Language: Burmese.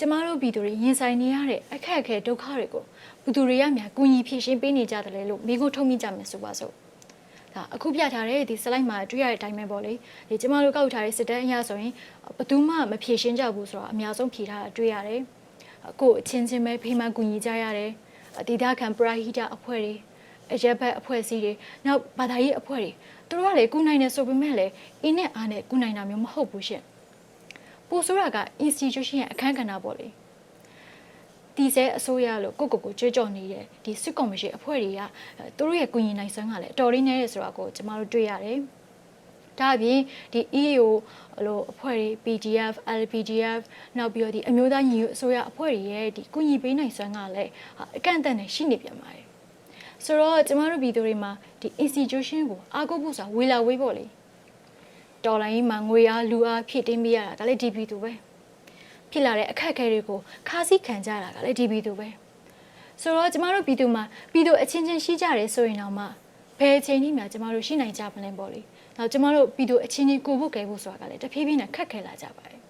ကျမတို့ပြည်သူတွေရင်ဆိုင်နေရတဲ့အခက်အခဲဒုက္ခတွေကိုဘယ်သူတွေကများကူညီဖြည့်ရှင်းပေးနေကြတယ်လဲလို့မိကိုထုတ်မိကြမယ်ဆိုပါစို့ဒါအခုပြထားတဲ့ဒီ slide မှာတွေ့ရတဲ့အတိုင်းပဲပေါ့လေဒီကျမတို့ကောက်ထားတဲ့စစ်တမ်းအရဆိုရင်ဘယ်သူမှမဖြည့်ရှင်းကြဘူးဆိုတော့အများဆုံးဖြည့်ထားတာတွေ့ရတယ်ကိုယ့်အချင်းချင်းပဲဖိမှန်ကူညီကြရတယ်ဒေသခံပရာဟိတအဖွဲ့တွေအရက်ဘက်အဖွဲ့အစည်းတွေနောက်ဘာသာရေးအဖွဲ့တွေသူတို့ကလေကုနိုင်နေဆိုပေမဲ့လေအင်းနဲ့အားနဲ့ကုနိုင်တာမျိုးမဟုတ်ဘူးရှင့် ပိုဆိုးတာက institution ရဲ့အခန်းကဏ္ဍပေါ့လေဒီစဲအစိုးရလို့ကိုကိုကိုကြွကြော်နေတဲ့ဒီစစ်ကော်မရှင်အဖွဲ့တွေကအဲသူတို့ရဲ့ကုညီနိုင်စွမ်းကလည်းအတော်လေးနည်းတယ်ဆိုတာကိုကျမတို့တွေ့ရတယ်ဒါအပြင်ဒီ EAO လို့အဖွဲ့တွေ PDF, LPDF နောက်ပြီးတော့ဒီအမျိုးသားညီညွတ်အစိုးရအဖွဲ့တွေရဲ့ဒီကုညီပေးနိုင်စွမ်းကလည်းဟာအကန့်အသတ်နဲ့ရှိနေပြန်ပါတယ်ဆိုတော့ကျမတို့ပြည်သူတွေမှာဒီ institution ကိုအားကိုးဖို့ဆိုတာဝေလာဝေးပေါ့လေ တော်လိုင်းမှာငွေအားလူအားဖြည့်တင်းပေးရတာဒါလည်းဒီပြည်သူပဲဖြစ်လာတဲ့အခက်အခဲတွေကိုခါးစည်းခံကြတာကလည်းဒီပြည်သူပဲဆိုတော့ကျမတို့ပြည်သူမှာပြည်သူအချင်းချင်းရှိကြတယ်ဆိုရင်တော့မှဘယ်အချိန်ထိမှကျမတို့ရှိနိုင်ကြမလဲပေါ့လေ။နောက်ကျမတို့ပြည်သူအချင်းချင်းကိုဖို့ကဲဖို့ဆိုတာကလည်းတဖြည်းဖြည်းနဲ့ခက်ခဲလာကြပါတယ်